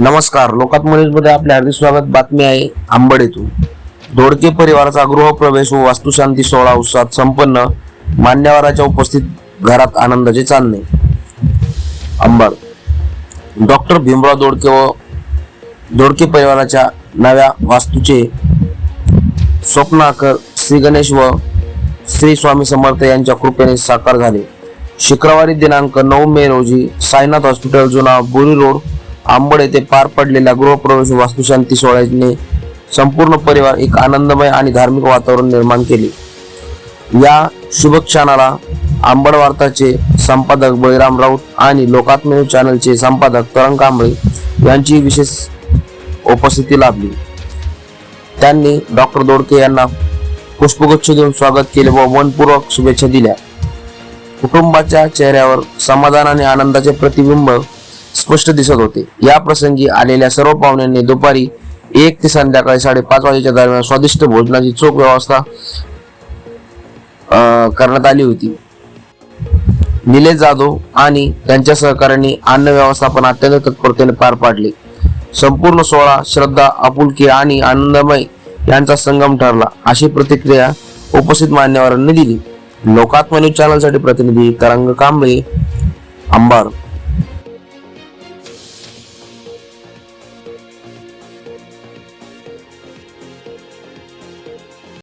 नमस्कार. लोकात मध्ये आपले हार्दिक स्वागत. बातमी आहे आंबड येथून दोडके परिवाराचा गृहप्रवेश व वास्तुशांती सोहळा उत्साहात संपन्न मान्यवराच्या उपस्थित घरात आनंदाचे चालणे. अंबड डॉक्टर भीमराव दोडके व दोडके परिवाराच्या नव्या वास्तूचे स्वप्नाकर श्री गणेश व श्री स्वामी समर्थ यांच्या कृपेने साकार झाले. शुक्रवारी दिनांक नऊ मे रोजी साईनाथ हॉस्पिटल जुना बोरी रोड आंबड येथे पार पडलेल्या गृहप्रवेश वास्तुशांती सोहळ्याने संपूर्ण परिवार एक आनंदमय आणि धार्मिक वातावरण निर्माण केले. या शुभक्षणाला आंबड वार्ताचे संपादक बळीराम राऊत आणि लोकात्म चॅनलचे संपादक तरंग कांबळे यांची विशेष उपस्थिती लाभली. त्यांनी डॉक्टर दोडके यांना पुष्पगुच्छ देऊन स्वागत केले व मनपूर्वक शुभेच्छा दिल्या. कुटुंबाच्या चेहऱ्यावर समाधान आणि आनंदाचे प्रतिबिंब स्पष्ट दिसत होते. या प्रसंगी आलेल्या सर्व पाहुण्यांनी दुपारी एक ते संध्याकाळी साडेपाच वाजेच्या दरम्यान स्वादिष्ट भोजनाची चोख व्यवस्था करण्यात आली होती. निलेश जाधव आणि त्यांच्या सहकाऱ्यांनी अन्न व्यवस्थापन अत्यंत तत्परतेने पार पाडले. संपूर्ण सोहळा श्रद्धा आपुलकी आणि आनंदमय यांचा संगम ठरला. अशी प्रतिक्रिया उपस्थित मान्यवरांनी दिली. लोकात्म न्यूज चॅनलसाठी प्रतिनिधी तरंग कांबळे अंबार.